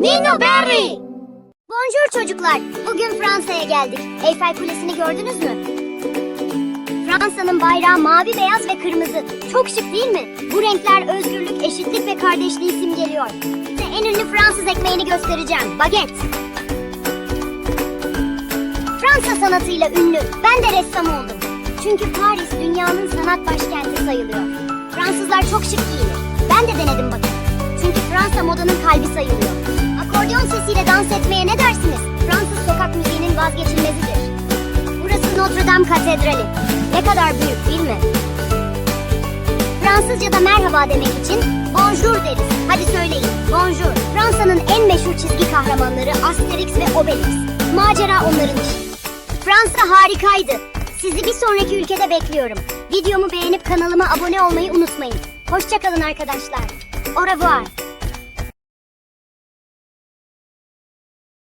Nino Berry. Bonjour çocuklar. Bugün Fransa'ya geldik. Eiffel Kulesi'ni gördünüz mü? Fransa'nın bayrağı mavi, beyaz ve kırmızı. Çok şık değil mi? Bu renkler özgürlük, eşitlik ve kardeşliği simgeliyor. Size en ünlü Fransız ekmeğini göstereceğim. Baget. Fransa sanatıyla ünlü. Ben de ressam oldum. Çünkü Paris dünyanın sanat başkenti sayılıyor. Fransızlar çok şık giyinir. Ben de denedim bakın. Çünkü Fransa modanın kalbi sayılıyor. Akordeon sesiyle dans etmeye ne dersiniz? Fransız sokak müziğinin vazgeçilmezidir. Burası Notre Dame Katedrali. Ne kadar büyük değil mi? Fransızca'da merhaba demek için bonjour deriz. Hadi söyleyin. Bonjour. Fransa'nın en meşhur çizgi kahramanları Asterix ve Obelix. Macera onların işi. Fransa harikaydı. Sizi bir sonraki ülkede bekliyorum. Videomu beğenip kanalıma abone olmayı unutmayın. Hoşçakalın arkadaşlar. Au revoir.